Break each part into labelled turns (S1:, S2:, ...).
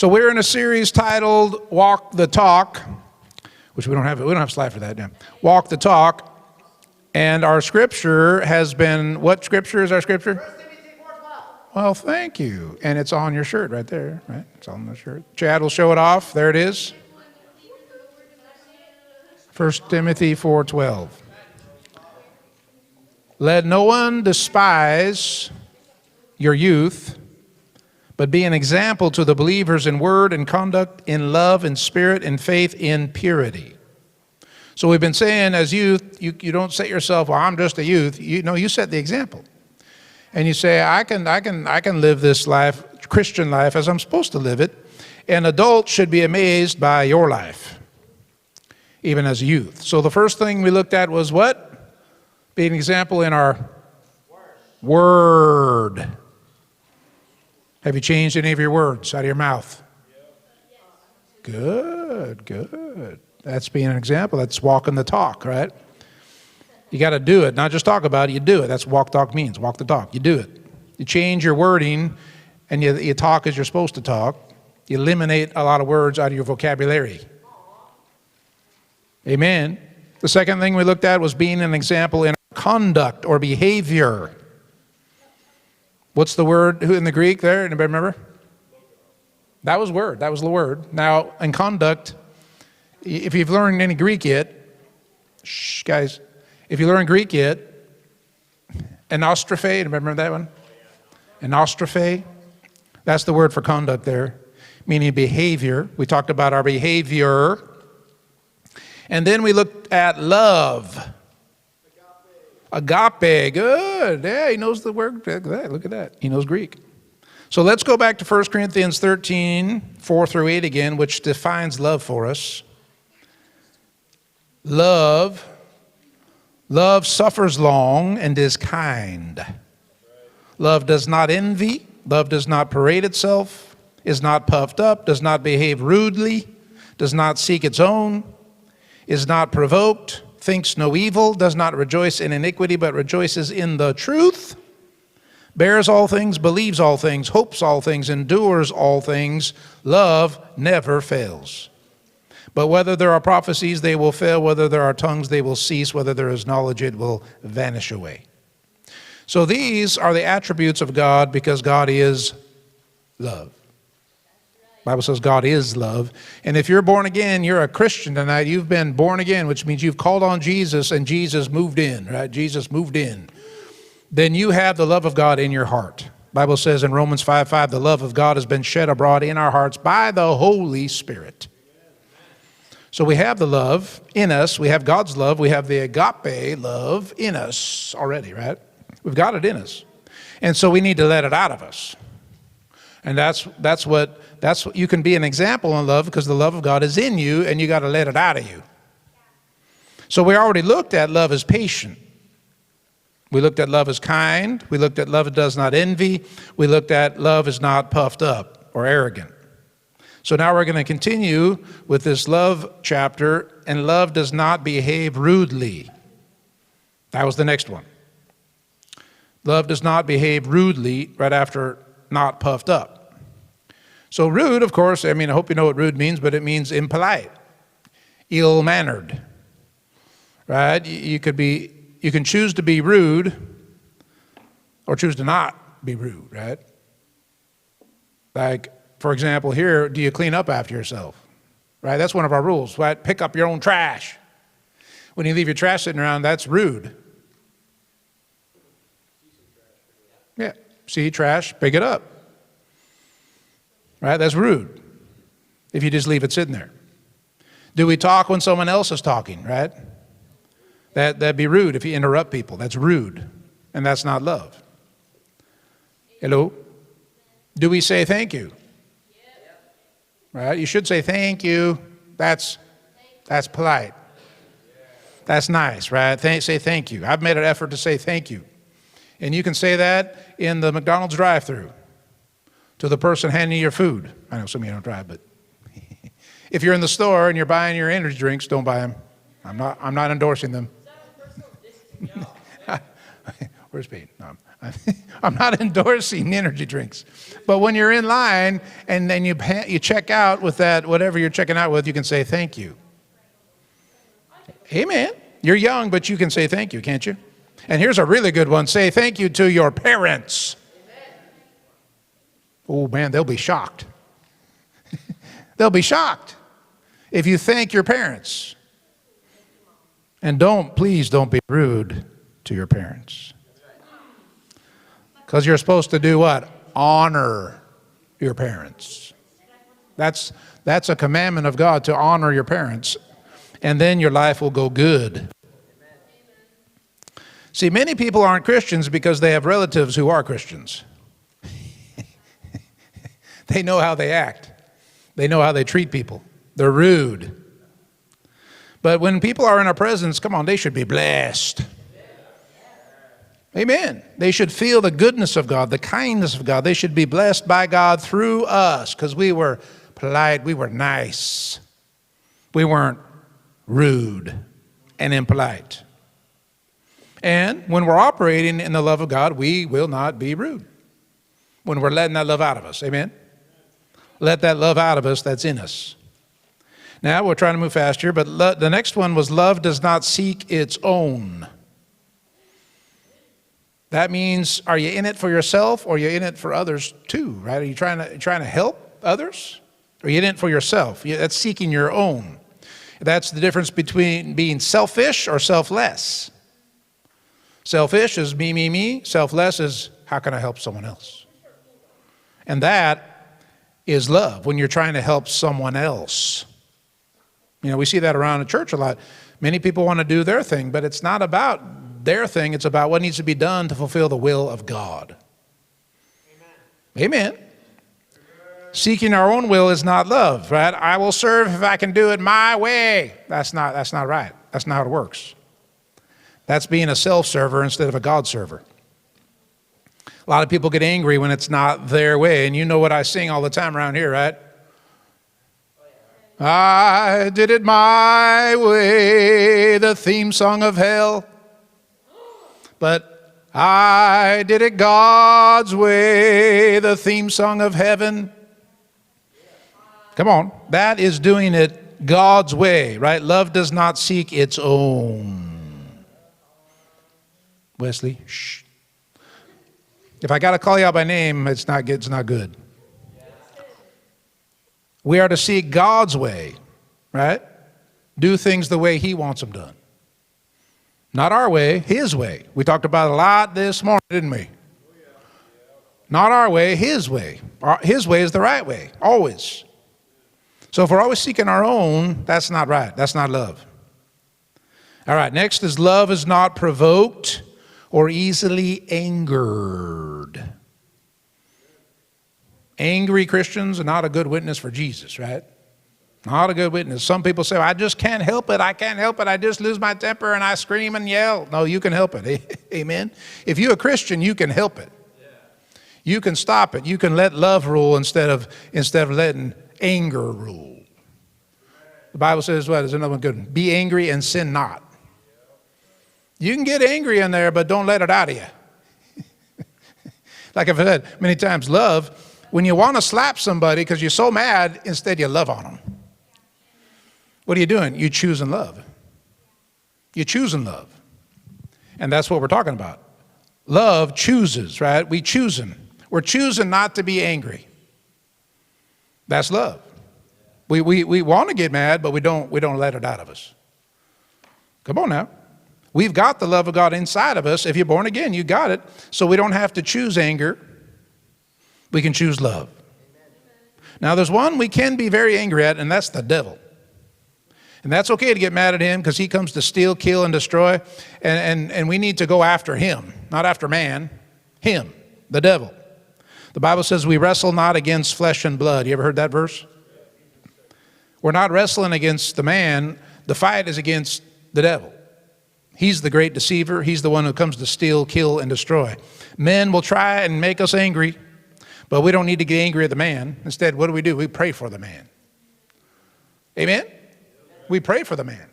S1: So we're in a series titled Walk the Talk, which we don't have we don't have a slide for that now. Walk the Talk. And our scripture has been what scripture is our scripture? Well, thank you. And it's on your shirt right there, right? It's on the shirt. Chad will show it off. There it is. 1 Timothy 4:12. Let no one despise your youth, but be an example to the believers in word and conduct, in love and spirit and faith in purity. So we've been saying as youth, you, you don't set yourself, well, I'm just a youth. You know, you set the example. And you say, I can, I can, I can live this life, Christian life, as I'm supposed to live it. And adults should be amazed by your life, even as youth. So the first thing we looked at was what? Be an example in our word. Have you changed any of your words out of your mouth? Good, good. That's being an example. That's walking the talk, right? You got to do it, not just talk about it, you do it. That's walk talk means. Walk the talk. You do it. You change your wording and you, you talk as you're supposed to talk. You eliminate a lot of words out of your vocabulary. Amen. The second thing we looked at was being an example in conduct or behavior. What's the word in the Greek there? Anybody remember? That was word. That was the word. Now, in conduct, if you've learned any Greek yet, shh, guys, if you learn Greek yet, anostrophe, remember that one? Anostrophe, that's the word for conduct there, meaning behavior. We talked about our behavior. And then we looked at love. Agape, good. Yeah, he knows the word. Look at that. He knows Greek. So let's go back to 1 Corinthians 13, 4 through 8 again, which defines love for us. Love, love suffers long and is kind. Love does not envy. Love does not parade itself, is not puffed up, does not behave rudely, does not seek its own, is not provoked, thinks no evil, does not rejoice in iniquity, but rejoices in the truth, bears all things, believes all things, hopes all things, endures all things. Love never fails. But whether there are prophecies, they will fail. Whether there are tongues, they will cease. Whether there is knowledge, it will vanish away. So these are the attributes of God because God is love. Bible says God is love. And if you're born again, you're a Christian tonight. You've been born again, which means you've called on Jesus and Jesus moved in, right? Jesus moved in. Then you have the love of God in your heart. Bible says in Romans 5 5, the love of God has been shed abroad in our hearts by the Holy Spirit. So we have the love in us. We have God's love. We have the agape love in us already, right? We've got it in us. And so we need to let it out of us. And that's, that's what, that's what you can be an example in love because the love of God is in you and you got to let it out of you. So we already looked at love as patient. We looked at love as kind. We looked at love does not envy. We looked at love is not puffed up or arrogant. So now we're going to continue with this love chapter, and love does not behave rudely. That was the next one. Love does not behave rudely right after not puffed up. So, rude, of course, I mean, I hope you know what rude means, but it means impolite, ill mannered. Right? You could be, you can choose to be rude or choose to not be rude, right? Like, for example, here, do you clean up after yourself? Right? That's one of our rules. Right? Pick up your own trash. When you leave your trash sitting around, that's rude. Yeah. See trash, pick it up. Right? That's rude. If you just leave it sitting there. Do we talk when someone else is talking, right? That, that'd be rude if you interrupt people. That's rude. And that's not love. Hello? Do we say thank you? Right? You should say thank you. That's that's polite. That's nice, right? Thank, say thank you. I've made an effort to say thank you. And you can say that in the McDonald's drive through to the person handing you your food. I know some of you don't drive, but if you're in the store and you're buying your energy drinks, don't buy them. I'm not, I'm not endorsing them. Where's Pete? No, I'm not endorsing energy drinks. But when you're in line and then you, you check out with that, whatever you're checking out with, you can say thank you. Amen. You're young, but you can say thank you, can't you? And here's a really good one say thank you to your parents. Oh man, they'll be shocked. they'll be shocked if you thank your parents. And don't, please don't be rude to your parents. Because you're supposed to do what? Honor your parents. That's, that's a commandment of God to honor your parents. And then your life will go good. See, many people aren't Christians because they have relatives who are Christians. They know how they act, they know how they treat people. They're rude. But when people are in our presence, come on, they should be blessed. Amen. They should feel the goodness of God, the kindness of God. They should be blessed by God through us because we were polite, we were nice, we weren't rude and impolite. And when we're operating in the love of God, we will not be rude when we're letting that love out of us. Amen. Let that love out of us that's in us. Now we're trying to move faster, but lo- the next one was love does not seek its own. That means, are you in it for yourself or are you in it for others too, right? Are you trying to, trying to help others? Or are you in it for yourself? That's seeking your own. That's the difference between being selfish or selfless. Selfish is me, me, me. Selfless is how can I help someone else? And that is love when you're trying to help someone else. You know, we see that around the church a lot. Many people want to do their thing, but it's not about their thing, it's about what needs to be done to fulfill the will of God. Amen. Amen. Seeking our own will is not love, right? I will serve if I can do it my way. That's not, that's not right. That's not how it works. That's being a self server instead of a God server. A lot of people get angry when it's not their way, and you know what I sing all the time around here, right? I did it my way, the theme song of hell but I did it God's way, the theme song of heaven. Come on, that is doing it God's way, right? Love does not seek its own. Wesley, shh. If I got to call you out by name, it's not, it's not good. We are to seek God's way, right? Do things the way He wants them done. Not our way, His way. We talked about a lot this morning, didn't we? Not our way, His way. His way is the right way, always. So if we're always seeking our own, that's not right. That's not love. All right, next is love is not provoked or easily angered. Angry Christians are not a good witness for Jesus, right? Not a good witness. Some people say, I just can't help it. I can't help it. I just lose my temper and I scream and yell. No, you can help it. Amen. If you're a Christian, you can help it. You can stop it. You can let love rule instead of instead of letting anger rule. The Bible says what is another one good one? Be angry and sin not. You can get angry in there, but don't let it out of you. like I've said many times, love, when you want to slap somebody because you're so mad, instead you love on them. What are you doing? You're choosing love. You're choosing love. And that's what we're talking about. Love chooses, right? We choosing. We're choosing not to be angry. That's love. We, we, we want to get mad, but we don't, we don't let it out of us. Come on now. We've got the love of God inside of us. If you're born again, you got it. So we don't have to choose anger. We can choose love. Now, there's one we can be very angry at, and that's the devil. And that's okay to get mad at him because he comes to steal, kill, and destroy. And, and, and we need to go after him, not after man, him, the devil. The Bible says we wrestle not against flesh and blood. You ever heard that verse? We're not wrestling against the man, the fight is against the devil. He's the great deceiver. He's the one who comes to steal, kill, and destroy. Men will try and make us angry, but we don't need to get angry at the man. Instead, what do we do? We pray for the man. Amen? We pray for the man.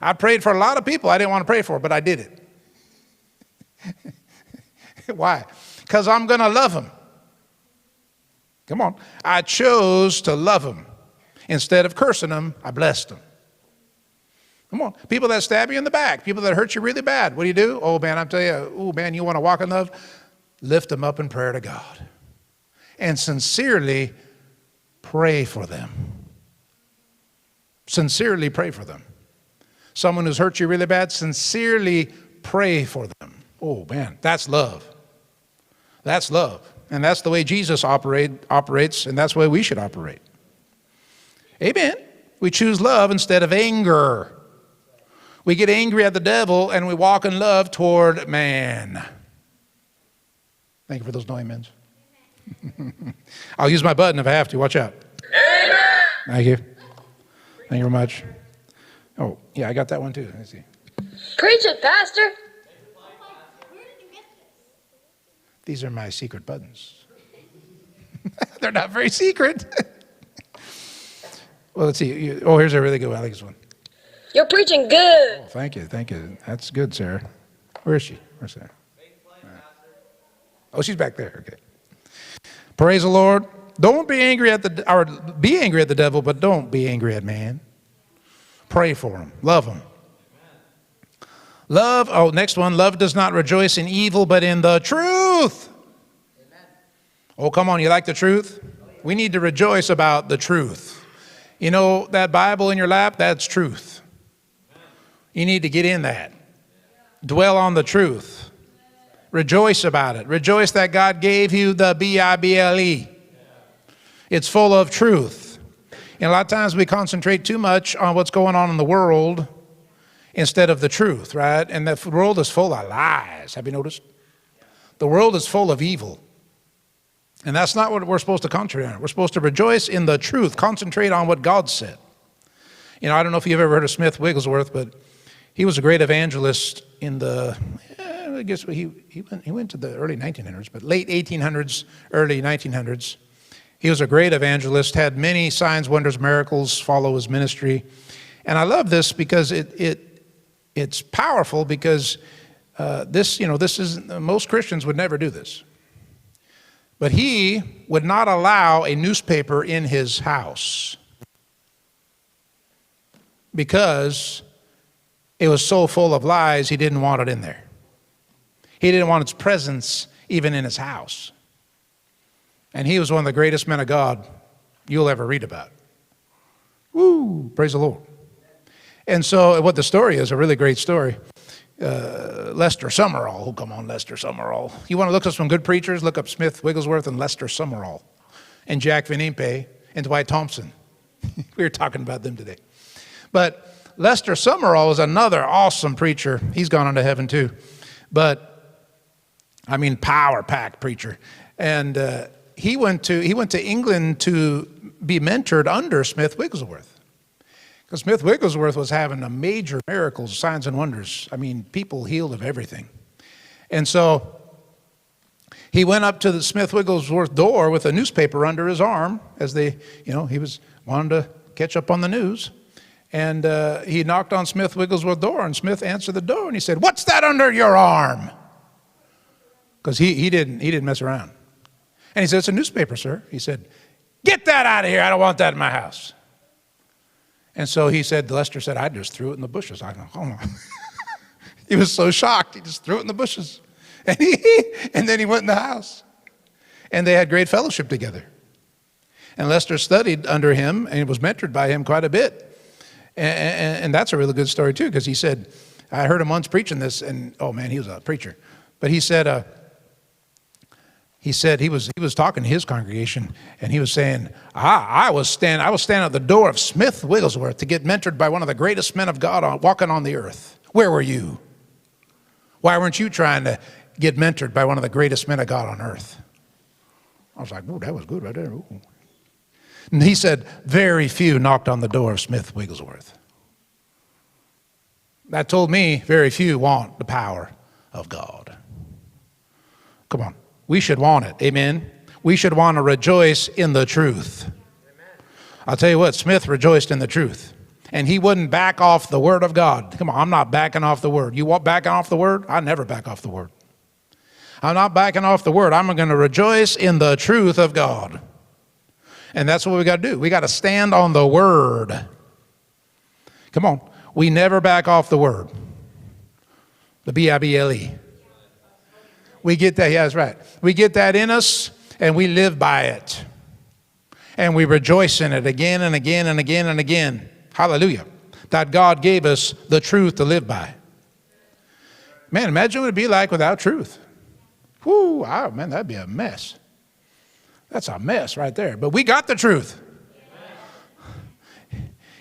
S1: I prayed for a lot of people I didn't want to pray for, but I did it. Why? Because I'm going to love him. Come on. I chose to love him. Instead of cursing him, I blessed them. Come on. People that stab you in the back, people that hurt you really bad, what do you do? Oh, man, I'm telling you, oh, man, you want to walk in love? Lift them up in prayer to God. And sincerely pray for them. Sincerely pray for them. Someone who's hurt you really bad, sincerely pray for them. Oh, man, that's love. That's love. And that's the way Jesus operate, operates, and that's the way we should operate. Amen. We choose love instead of anger. We get angry at the devil and we walk in love toward man. Thank you for those no amens. I'll use my button if I have to. Watch out. Amen. Thank you. Thank you very much. Oh, yeah, I got that one too. Let me see.
S2: Preach it, Pastor.
S1: These are my secret buttons. They're not very secret. well, let's see. Oh, here's a really good one. I like this one.
S2: You're preaching good.
S1: Oh, thank you. Thank you. That's good, Sarah. Where is she? Where's Sarah? Oh, she's back there. Okay. Praise the Lord. Don't be angry at the, or be angry at the devil, but don't be angry at man. Pray for him. Love him. Love, oh, next one. Love does not rejoice in evil, but in the truth. Oh, come on. You like the truth? We need to rejoice about the truth. You know, that Bible in your lap, that's truth. You need to get in that. Dwell on the truth. Rejoice about it. Rejoice that God gave you the B I B L E. It's full of truth. And a lot of times we concentrate too much on what's going on in the world instead of the truth, right? And the world is full of lies. Have you noticed? The world is full of evil. And that's not what we're supposed to concentrate on. We're supposed to rejoice in the truth, concentrate on what God said. You know, I don't know if you've ever heard of Smith Wigglesworth, but he was a great evangelist in the, eh, I guess he, he, went, he went to the early 1900s, but late 1800s, early 1900s. He was a great evangelist, had many signs, wonders, miracles follow his ministry. And I love this because it, it, it's powerful because uh, this, you know, this is, most Christians would never do this. But he would not allow a newspaper in his house because it was so full of lies, he didn't want it in there. He didn't want its presence even in his house. And he was one of the greatest men of God you'll ever read about. Woo, praise the Lord. And so, what the story is, a really great story. Uh, Lester Summerall, oh, come on, Lester Summerall. You want to look up some good preachers? Look up Smith Wigglesworth and Lester Summerall, and Jack Van Impe and Dwight Thompson. we were talking about them today. But Lester Summerall is another awesome preacher. He's gone on to heaven too. But I mean, power packed preacher. And uh, he went to he went to England to be mentored under Smith Wigglesworth. Because Smith Wigglesworth was having a major miracles, signs and wonders. I mean, people healed of everything. And so he went up to the Smith Wigglesworth door with a newspaper under his arm as they, you know, he was wanted to catch up on the news. And uh, he knocked on Smith Wigglesworth's door, and Smith answered the door, and he said, "What's that under your arm?" Because he, he didn't he didn't mess around. And he said, "It's a newspaper, sir." He said, "Get that out of here! I don't want that in my house." And so he said, Lester said, "I just threw it in the bushes." I go, "Hold on." he was so shocked, he just threw it in the bushes, and he and then he went in the house, and they had great fellowship together. And Lester studied under him and was mentored by him quite a bit. And, and, that's a really good story, too, because he said, I heard him once preaching this, and oh man, he was a preacher. But he said, uh, he said he was, he was talking to his congregation, and he was saying, I, I, was stand, I was standing at the door of Smith Wigglesworth to get mentored by one of the greatest men of God on, walking on the earth. Where were you? Why weren't you trying to get mentored by one of the greatest men of God on earth? I was like, ooh, that was good right there. Ooh. And he said, very few knocked on the door of Smith Wigglesworth. That told me very few want the power of God. Come on. We should want it. Amen. We should want to rejoice in the truth. I'll tell you what, Smith rejoiced in the truth. And he wouldn't back off the word of God. Come on, I'm not backing off the word. You want backing off the word? I never back off the word. I'm not backing off the word. I'm going to rejoice in the truth of God. And that's what we got to do. We got to stand on the word. Come on. We never back off the word. The B I B L E. We get that, yeah, that's right. We get that in us and we live by it. And we rejoice in it again and again and again and again. Hallelujah. That God gave us the truth to live by. Man, imagine what it'd be like without truth. Whoo, oh, man, that'd be a mess. That's a mess right there. But we got the truth.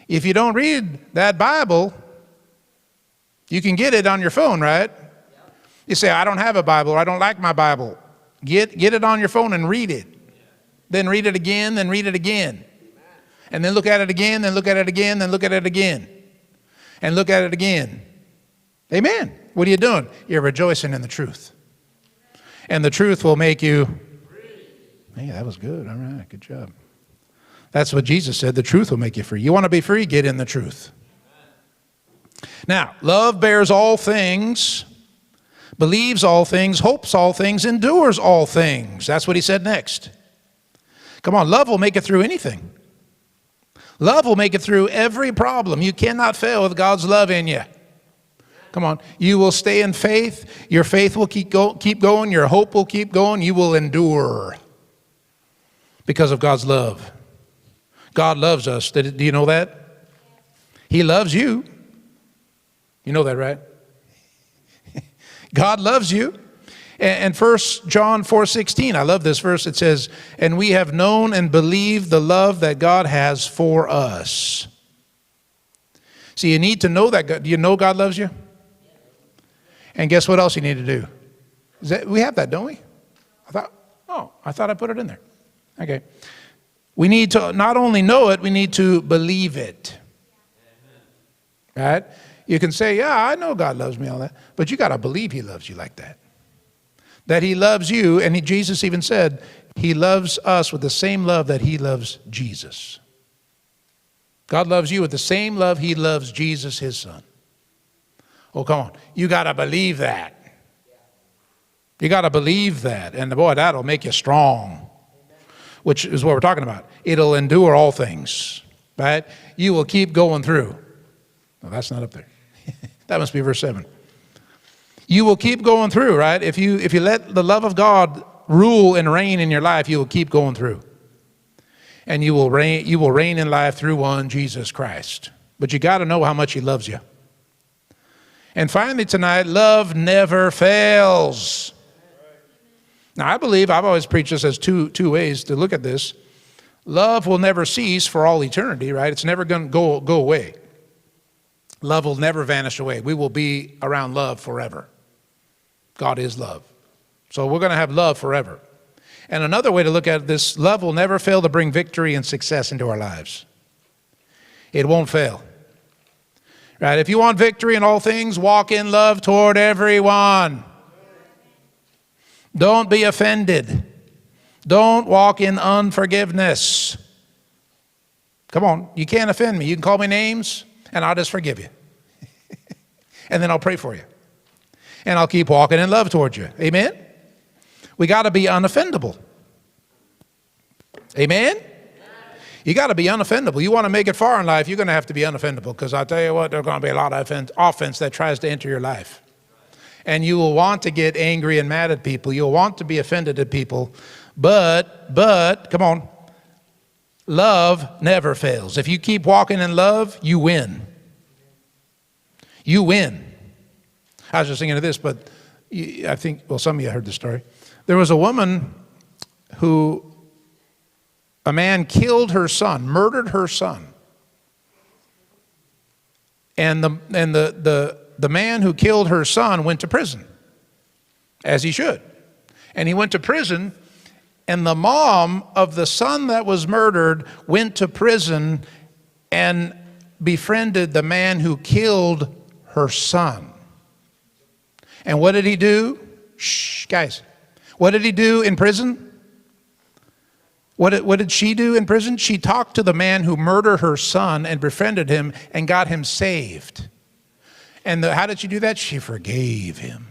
S1: If you don't read that Bible, you can get it on your phone, right? You say, I don't have a Bible, or I don't like my Bible. Get, get it on your phone and read it. Then read it again, then read it again. And then look at it again, then look at it again, then look at it again. And look at it again. Amen. What are you doing? You're rejoicing in the truth. And the truth will make you. Hey, that was good. All right, good job. That's what Jesus said. The truth will make you free. You want to be free? Get in the truth. Now, love bears all things, believes all things, hopes all things, endures all things. That's what he said next. Come on, love will make it through anything. Love will make it through every problem. You cannot fail with God's love in you. Come on. You will stay in faith. Your faith will keep, go, keep going. Your hope will keep going. You will endure because of God's love. God loves us. Do you know that? He loves you. You know that, right? God loves you. And First John 4:16, I love this verse. It says, "And we have known and believed the love that God has for us." See, you need to know that God, do you know God loves you? And guess what else you need to do? That, we have that, don't we? I thought, oh, I thought I put it in there. Okay. We need to not only know it, we need to believe it. Right? You can say, yeah, I know God loves me, all that, but you got to believe He loves you like that. That He loves you, and he, Jesus even said, He loves us with the same love that He loves Jesus. God loves you with the same love He loves Jesus, His Son. Oh, come on. You got to believe that. You got to believe that. And boy, that'll make you strong, which is what we're talking about. It'll endure all things, right? You will keep going through. No, that's not up there. that must be verse 7. You will keep going through, right? If you if you let the love of God rule and reign in your life, you will keep going through. And you will reign you will reign in life through one Jesus Christ. But you got to know how much he loves you. And finally tonight, love never fails. Now I believe I've always preached this as two two ways to look at this. Love will never cease for all eternity, right? It's never going to go go away. Love will never vanish away. We will be around love forever. God is love. So we're going to have love forever. And another way to look at this, love will never fail to bring victory and success into our lives. It won't fail. Right? If you want victory in all things, walk in love toward everyone. Don't be offended. Don't walk in unforgiveness. Come on, you can't offend me. You can call me names, and I'll just forgive you. and then I'll pray for you. And I'll keep walking in love towards you. Amen? We got to be unoffendable. Amen? You got to be unoffendable. You want to make it far in life, you're going to have to be unoffendable because I'll tell you what, there's going to be a lot of offense that tries to enter your life. And you will want to get angry and mad at people. You'll want to be offended at people. But, but, come on, love never fails. If you keep walking in love, you win. You win. I was just thinking of this, but I think, well, some of you heard the story. There was a woman who, a man killed her son, murdered her son. And the, and the, the, the man who killed her son went to prison, as he should. And he went to prison, and the mom of the son that was murdered went to prison and befriended the man who killed her son. And what did he do? Shh, guys. What did he do in prison? What did, what did she do in prison? She talked to the man who murdered her son and befriended him and got him saved. And the, how did she do that? She forgave him.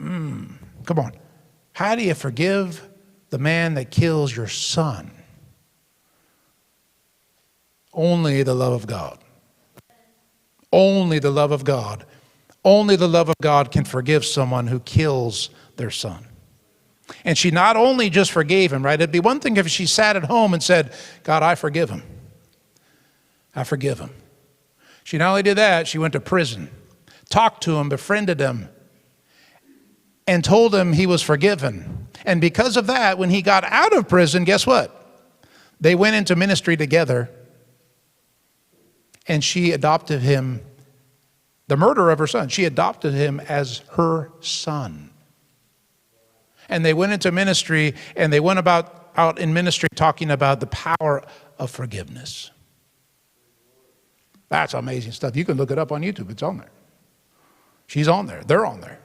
S1: Mm, come on. How do you forgive the man that kills your son? Only the love of God. Only the love of God. Only the love of God can forgive someone who kills their son. And she not only just forgave him, right? It'd be one thing if she sat at home and said, God, I forgive him. I forgive him. She not only did that, she went to prison, talked to him, befriended him, and told him he was forgiven. And because of that, when he got out of prison, guess what? They went into ministry together, and she adopted him, the murderer of her son, she adopted him as her son. And they went into ministry, and they went about out in ministry talking about the power of forgiveness. That's amazing stuff. You can look it up on YouTube, it's on there. She's on there, they're on there.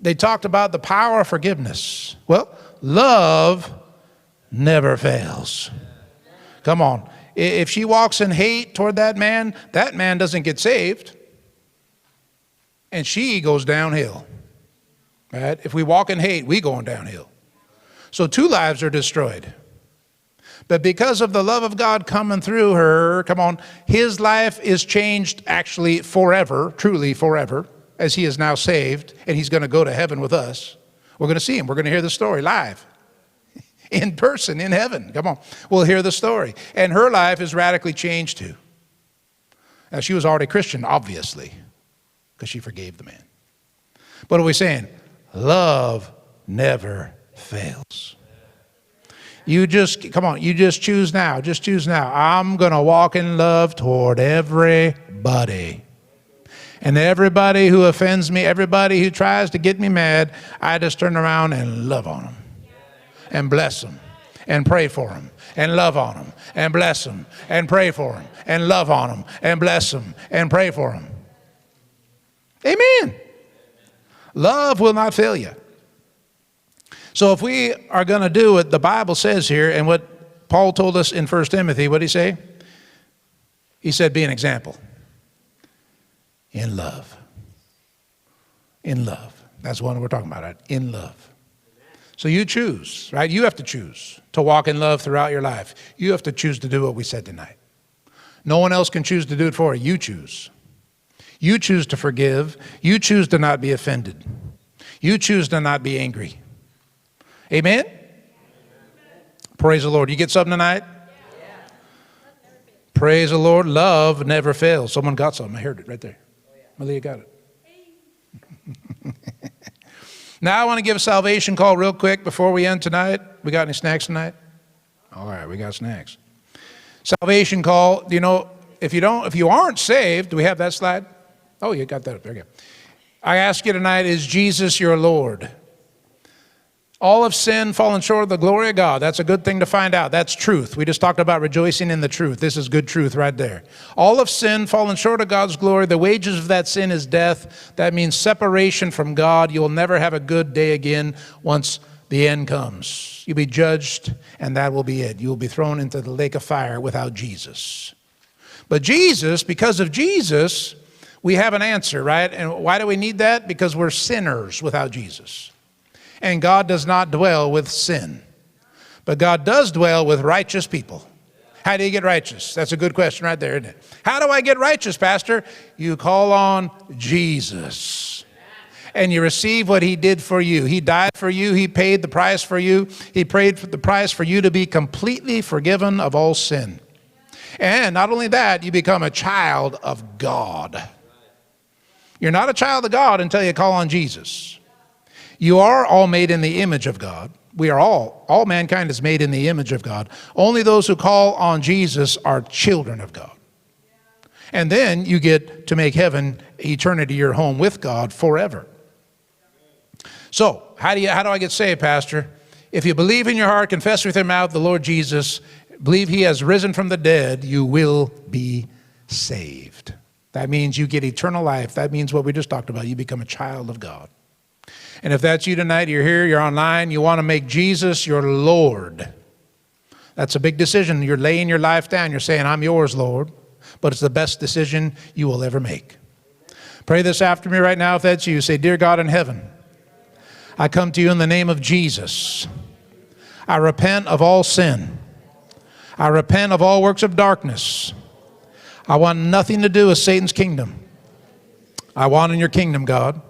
S1: They talked about the power of forgiveness. Well, love never fails. Come on. If she walks in hate toward that man, that man doesn't get saved, and she goes downhill. Right? If we walk in hate, we going downhill. So two lives are destroyed. But because of the love of God coming through her, come on, his life is changed actually forever, truly forever, as he is now saved, and he's going to go to heaven with us. We're going to see him. We're going to hear the story live, in person, in heaven. Come on. We'll hear the story. And her life is radically changed too. Now, she was already Christian, obviously, because she forgave the man. But are we saying? Love never fails. You just, come on, you just choose now. Just choose now. I'm going to walk in love toward everybody. And everybody who offends me, everybody who tries to get me mad, I just turn around and love on them and bless them and pray for them and love on them and bless them and pray for them and love on them and bless them and pray for them. Amen. Love will not fail you. So if we are going to do what the Bible says here and what Paul told us in 1 Timothy, what did he say? He said, be an example. In love. In love. That's what we're talking about, right? In love. So you choose, right? You have to choose to walk in love throughout your life. You have to choose to do what we said tonight. No one else can choose to do it for you. You choose. You choose to forgive. You choose to not be offended. You choose to not be angry. Amen? Praise the Lord. You get something tonight? Praise the Lord. Love never fails. Someone got something. I heard it right there. Malia got it. now I want to give a salvation call real quick before we end tonight. We got any snacks tonight? All right, we got snacks. Salvation call. You know, if you don't, if you aren't saved, do we have that slide? Oh, you got that up there. I ask you tonight, is Jesus your Lord? All of sin, fallen short of the glory of God. That's a good thing to find out. That's truth. We just talked about rejoicing in the truth. This is good truth right there. All of sin, fallen short of God's glory. The wages of that sin is death. That means separation from God. You will never have a good day again once the end comes. You'll be judged, and that will be it. You will be thrown into the lake of fire without Jesus. But Jesus, because of Jesus, we have an answer, right? And why do we need that? Because we're sinners without Jesus and God does not dwell with sin. But God does dwell with righteous people. How do you get righteous? That's a good question right there, isn't it? How do I get righteous, Pastor? You call on Jesus. And you receive what he did for you. He died for you. He paid the price for you. He paid the price for you to be completely forgiven of all sin. And not only that, you become a child of God. You're not a child of God until you call on Jesus. You are all made in the image of God. We are all, all mankind is made in the image of God. Only those who call on Jesus are children of God. And then you get to make heaven, eternity, your home with God forever. So, how do, you, how do I get saved, Pastor? If you believe in your heart, confess with your mouth the Lord Jesus, believe he has risen from the dead, you will be saved. That means you get eternal life. That means what we just talked about. You become a child of God. And if that's you tonight, you're here, you're online, you want to make Jesus your Lord. That's a big decision. You're laying your life down. You're saying, I'm yours, Lord. But it's the best decision you will ever make. Pray this after me right now if that's you. Say, Dear God in heaven, I come to you in the name of Jesus. I repent of all sin. I repent of all works of darkness. I want nothing to do with Satan's kingdom. I want in your kingdom, God.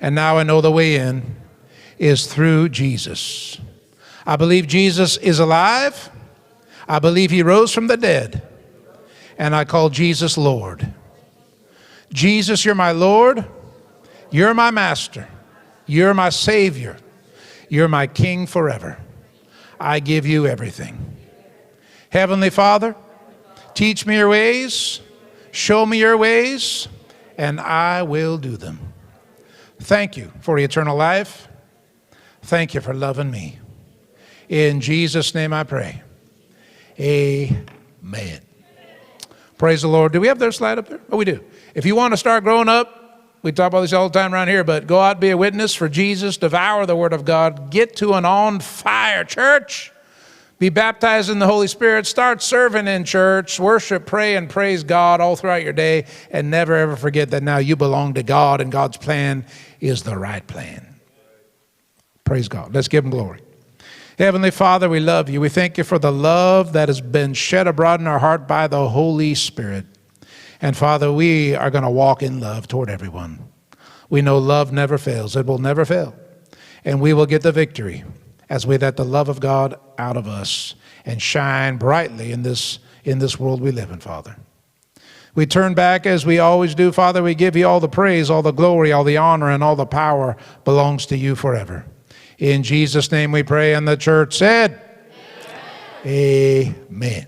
S1: And now I know the way in is through Jesus. I believe Jesus is alive. I believe he rose from the dead. And I call Jesus Lord. Jesus, you're my Lord. You're my master. You're my Savior. You're my King forever. I give you everything. Heavenly Father, teach me your ways, show me your ways, and I will do them. Thank you for eternal life. Thank you for loving me. In Jesus' name I pray. Amen. Praise the Lord. Do we have their slide up there? Oh, we do. If you want to start growing up, we talk about this all the time around here, but go out, be a witness for Jesus, devour the Word of God, get to an on fire church, be baptized in the Holy Spirit, start serving in church, worship, pray, and praise God all throughout your day, and never ever forget that now you belong to God and God's plan is the right plan. Praise God. Let's give Him glory. Heavenly Father, we love you. We thank you for the love that has been shed abroad in our heart by the Holy Spirit. And Father, we are going to walk in love toward everyone. We know love never fails, it will never fail. And we will get the victory as we let the love of God out of us and shine brightly in this, in this world we live in, Father. We turn back as we always do, Father. We give you all the praise, all the glory, all the honor, and all the power belongs to you forever. In Jesus' name we pray, and the church said, Amen. Amen.